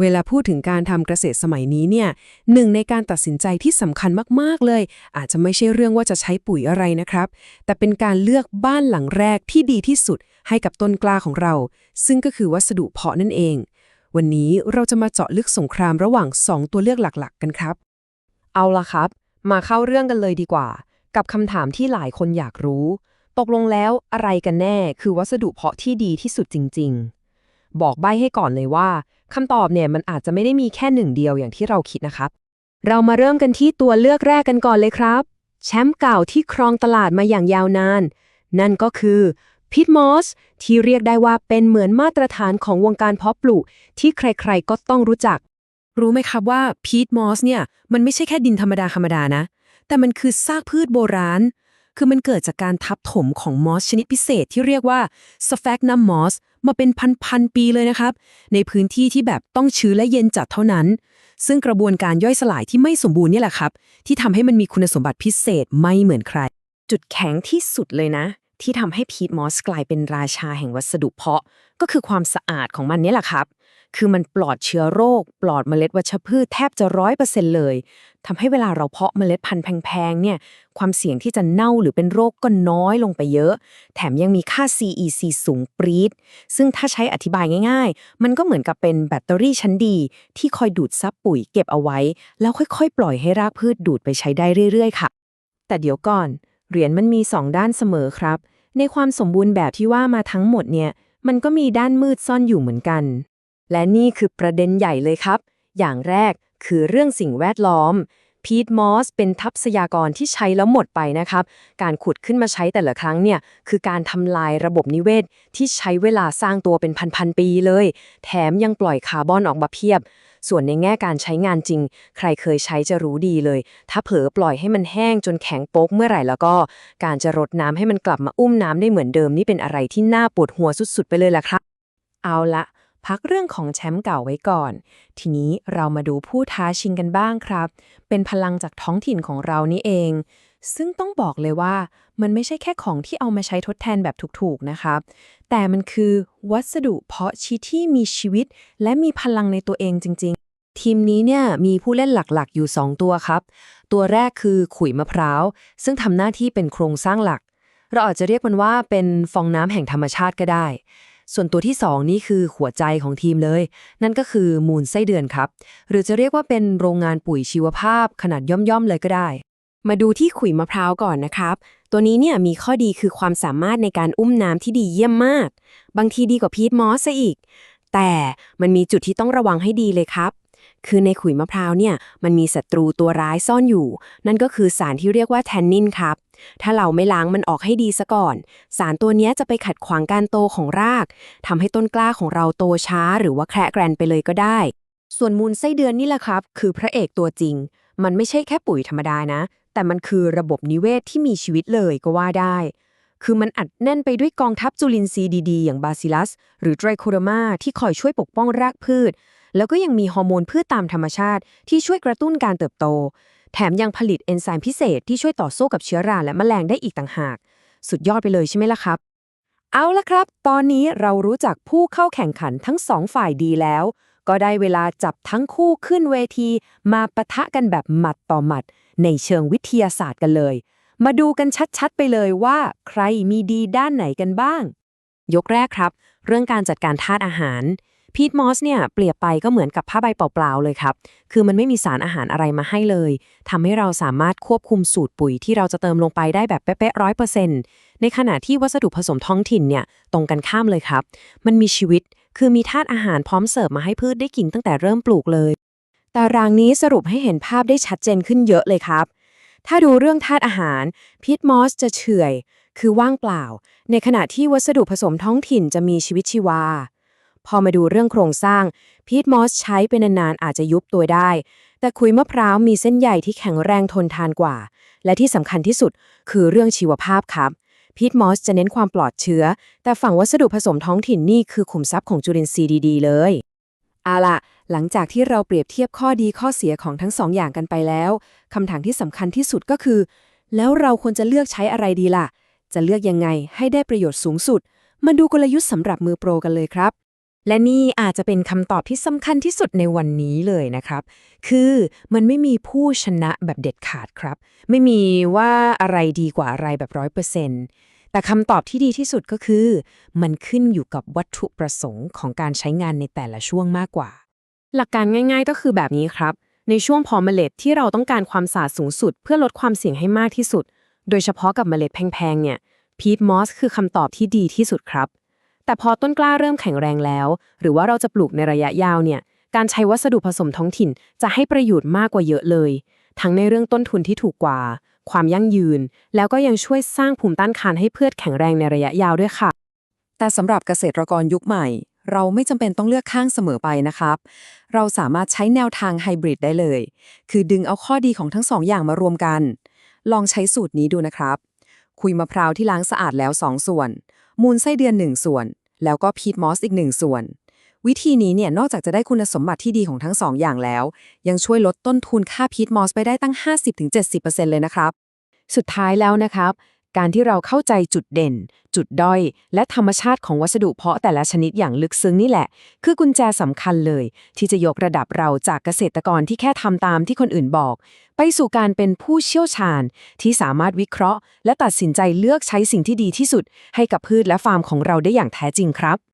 เวลาพูดถึงการทำเกษตรสมัยนี้เนี่ยหนึ่งในการตัดสินใจที่สำคัญมากๆเลย อาจจะไม่ใช่เรื่องว่าจะใช้ปุ๋ยอะไรนะครับ แต่เป็นการเลือกบ้านหลังแรกที่ดีที่สุดให้กับต้นกล้าของเรา ซึ่งก็คือวัสดุเพาะนั่นเอง วันนี้เราจะมาเจาะลึกสงครามระหว่าง 2 ตัวเลือกหลักๆ กันครับ เอาล่ะครับ มาเข้าเรื่องกันเลยดีกว่า กับคำถามที่หลายคนอยากรู้ ตกลงแล้วอะไรกันแน่ คือวัสดุเพาะที่ดีที่สุดจริง ๆ บอกใบให้ก่อนเลยว่า คำตอบเนี่ยมันอาจจะไม่ได้มีแค่หนึ่งเดียวอย่างที่เราคิดนะครับ เรามาเริ่มกันที่ตัวเลือกแรกกันก่อนเลยครับ แชมป์เก่าที่ครองตลาดมาอย่างยาวนาน นั่นก็คือพิทมอสที่เรียกได้ว่าเป็นเหมือนมาตรฐานของวงการเพาะปลูกที่ใครๆก็ต้องรู้จัก รู้ไหมครับว่าพีทมอสเนี่ยมันไม่ใช่แค่ดินธรรมดาธรรมดานะ แต่มันคือซากพืชโบราณ คือมันเกิดจากการทับถมของมอสชนิดพิเศษที่เรียกว่า s p h a g n u m moss มาเป็นพันๆปีเลยนะครับ ในพื้นที่ที่แบบต้องชื้นและเย็นจัดเท่านั้น ซึ่งกระบวนการย่อยสลายที่ไม่สมบูรณ์นี่แหละครับ ที่ทำให้มันมีคุณสมบัติพิเศษไม่เหมือนใคร จุดแข็งที่สุดเลยนะ ที่ทำให้พีทมอสกลายเป็นราชาแห่งวัสดุเพาะ ก็คือความสะอาดของมันนี่แหละครับ คือมันปลอดเชื้อโรค ปลอดเมล็ดวัชพืชแทบจะร้อยเปอร์เซ็นต์เลยทำให้เวลาเราเพาะเมล็ดพันธุ์แพงๆเนี่ยความเสี่ยงที่จะเน่าหรือเป็นโรคก็น้อยลงไปเยอะ แถมยังมีค่า CEC สูงปรี๊ดซึ่งถ้าใช้อธิบายง่าย ๆ มันก็เหมือนกับเป็นแบตเตอรี่ชั้นดี ที่คอยดูดซับปุ๋ยเก็บเอาไว้ แล้วค่อยๆ ปล่อยให้รากพืชดูดไปใช้ได้เรื่อยๆ ค่ะ แต่เดี๋ยวก่อน เหรียญมันมีสองด้านเสมอครับ ในความสมบูรณ์แบบที่ว่ามาทั้งหมดเนี่ยมันก็มีด้านมืดซ่อนอยู่เหมือนกัน และนี่คือประเด็นใหญ่เลยครับ อย่างแรกคือเรื่องสิ่งแวดล้อม พีทมอสเป็นทัพพยากรที่ใช้แล้วหมดไปนะครับ การขุดขึ้นมาใช้แต่ละครั้งเนี่ย คือการทำลายระบบนิเวศ ที่ใช้เวลาสร้างตัวเป็นพันๆปีเลย แถมยังปล่อยคาร์บอนออกมาเพียบ ส่วนในแง่การใช้งานจริง ใครเคยใช้จะรู้ดีเลย ถ้าเผลอปล่อยให้มันแห้งจนแข็งโป๊กเมื่อไหร่แล้วก็ การจะรดน้ำให้มันกลับมาอุ้มน้ำได้เหมือนเดิมนี่เป็นอะไรที่น่าปวดหัวสุดๆ ไปเลยล่ะครับ เอาละ พักเรื่องของแชมป์เก่าไว้ก่อน ทีนี้เรามาดูผู้ท้าชิงกันบ้างครับ เป็นพลังจากท้องถิ่นของเรานี่เอง ซึ่งต้องบอกเลยว่ามันไม่ใช่แค่ของที่เอามาใช้ทดแทนแบบถูกๆนะครับ แต่มันคือวัสดุเพาะชีที่มีชีวิต และมีพลังในตัวเองจริง ๆทีมนี้เนี่ยมีผู้เล่นหลักๆ อยู่ 2 ตัวครับ ตัวแรกคือขุยมะพร้าว ซึ่งทำหน้าที่เป็นโครงสร้างหลัก เราอาจจะเรียกมันว่าเป็นฟองน้ำแห่งธรรมชาติก็ได้ ส่วนตัวที่ 2 นี่คือหัวใจของทีมเลย นั่นก็คือมูลไส้เดือนครับ หรือจะเรียกว่าเป็นโรงงานปุ๋ยชีวภาพขนาดย่อมๆเลยก็ได้ มาดูที่ขุยมะพร้าวก่อนนะครับ ตัวนี้เนี่ยมีข้อดีคือความสามารถในการอุ้มน้ำที่ดีเยี่ยมมาก บางทีดีกว่าพีทมอสซะอีก แต่มันมีจุดที่ต้องระวังให้ดีเลยครับคือในขุยมะพร้าวเนี่ยมันมีศัตรูตัวร้ายซ่อนอยู่ นั่นก็คือสารที่เรียกว่าแทนนินครับ ถ้าเราไม่ล้างมันออกให้ดีซะก่อน สารตัวนี้จะไปขัดขวางการโตของรากทำให้ต้นกล้าของเราโตช้า หรือว่าแคระแกรนไปเลยก็ได้ ส่วนมูลไส้เดือนนี่แหละครับ คือพระเอกตัวจริง มันไม่ใช่แค่ปุ๋ยธรรมดานะ แต่มันคือระบบนิเวศที่มีชีวิตเลยก็ว่าได้ คือมันอัดแน่นไปด้วยกองทัพจุลินทรีย์ดีๆ อย่างบาซิลัส หรือไตรโคโดมาที่คอยช่วยปกป้องรากพืช แล้วก็ยังมีฮอร์โมนพืชตามธรรมชาติที่ช่วยกระตุ้นการเติบโต แถมยังผลิตเอนไซม์พิเศษที่ช่วยต่อสู้กับเชื้อราและแมลงได้อีกต่างหาก สุดยอดไปเลยใช่ไหมล่ะครับ เอาละครับ ตอนนี้เรารู้จักผู้เข้าแข่งขันทั้งสองฝ่ายดีแล้ว ก็ได้เวลาจับทั้งคู่ขึ้นเวที มาปะทะกันแบบหมัดต่อหมัด ในเชิงวิทยาศาสตร์กันเลย มาดูกันชัดๆ ไปเลยว่า ใครมีดีด้านไหนกันบ้าง ยกแรกครับ เรื่องการจัดการธาตุอาหาร พีทมอสเนี่ยเปรียบไปก็เหมือนกับผ้าใบเปล่าๆเลยครับ คือมันไม่มีสารอาหารอะไรมาให้เลยทำให้เราสามารถควบคุมสูตรปุ๋ยที่เราจะเติมลงไปได้แบบเป๊ะๆร้อยเปอร์เซ็นต์ในขณะที่วัสดุผสมท้องถิ่นเนี่ยตรงกันข้ามเลยครับ มันมีชีวิต คือมีธาตุอาหารพร้อมเสิร์ฟมาให้พืชได้กินตั้งแต่เริ่มปลูกเลย ตารางนี้สรุปให้เห็นภาพได้ชัดเจนขึ้นเยอะเลยครับ ถ้าดูเรื่องธาตุอาหารพีทมอสจะเฉื่อย คือว่างเปล่า ในขณะที่วัสดุผสมท้องถิ่นจะมีชีวิตชีวา พอมาดูเรื่องโครงสร้าง พีทมอสใช้ไปนานๆอาจจะยุบตัวได้ แต่คุยมะพร้าวมีเส้นใยที่แข็งแรงทนทานกว่า และที่สำคัญที่สุดคือเรื่องชีวภาพครับพีทมอสจะเน้นความปลอดเชื้อ แต่ฝั่งวัสดุผสมท้องถิ่นนี่คือขุมทรัพย์ของจุลินทรีย์ดีๆ เลยเอาล่ะหลังจากที่เราเปรียบเทียบข้อดีข้อเสียของทั้งสองอย่างกันไปแล้วคำถามที่สำคัญที่สุดก็คือ แล้วเราควรจะเลือกใช้อะไรดีล่ะ จะเลือกยังไงให้ได้ประโยชน์สูงสุด มาดูกลยุทธ์สำหรับมือโปรกันเลยครับ และนี่อาจจะเป็นคำตอบที่สำคัญที่สุดในวันนี้เลยนะครับ คือมันไม่มีผู้ชนะแบบเด็ดขาดครับ ไม่มีว่าอะไรดีกว่าอะไรแบบร้อยเปอร์เซ็นต์แต่คำตอบที่ดีที่สุดก็คือ มันขึ้นอยู่กับวัตถุประสงค์ของการใช้งานในแต่ละช่วงมากกว่า หลักการง่าย ๆ ก็คือแบบนี้ครับ ในช่วงพอเมล็ดที่เราต้องการความสะอาดสูงสุด เพื่อลดความเสี่ยงให้มากที่สุด โดยเฉพาะกับเมล็ดแพงๆเนี่ยพีทมอสคือคำตอบที่ดีที่สุดครับ แต่พอต้นกล้าเริ่มแข็งแรงแล้ว หรือว่าเราจะปลูกในระยะยาวเนี่ย การใช้วัสดุผสมท้องถิ่นจะให้ประโยชน์มากกว่าเยอะเลย ทั้งในเรื่องต้นทุนที่ถูกกว่า ความยั่งยืน แล้วก็ยังช่วยสร้างภูมิต้านทานให้พืชแข็งแรงในระยะยาวด้วยค่ะ แต่สำหรับเกษตรกรยุคใหม่ เราไม่จำเป็นต้องเลือกข้างเสมอไปนะครับ เราสามารถใช้แนวทางไฮบริดได้เลย คือดึงเอาข้อดีของทั้งสองอย่างมารวมกัน ลองใช้สูตรนี้ดูนะครับ คุยมะพร้าวที่ล้างสะอาดแล้ว 2 ส่วน มูลไส้เดือน 1 ส่วน แล้วก็พีทมอสอีก 1 ส่วน วิธีนี้เนี่ยนอกจากจะได้คุณสมบัติที่ดีของทั้งสองอย่างแล้ว ยังช่วยลดต้นทุนค่าพีทมอสไปได้ตั้ง 50-70%เลยนะครับ สุดท้ายแล้วนะครับ การที่เราเข้าใจจุดเด่น จุดด้อย และธรรมชาติของวัสดุเพาะแต่ละชนิดอย่างลึกซึ้งนี่แหละ คือกุญแจสำคัญเลย ที่จะยกระดับเราจากเกษตรกรที่แค่ทำตามที่คนอื่นบอก ไปสู่การเป็นผู้เชี่ยวชาญ ที่สามารถวิเคราะห์ และตัดสินใจเลือกใช้สิ่งที่ดีที่สุด ให้กับพืชและฟาร์มของเราได้อย่างแท้จริงครับ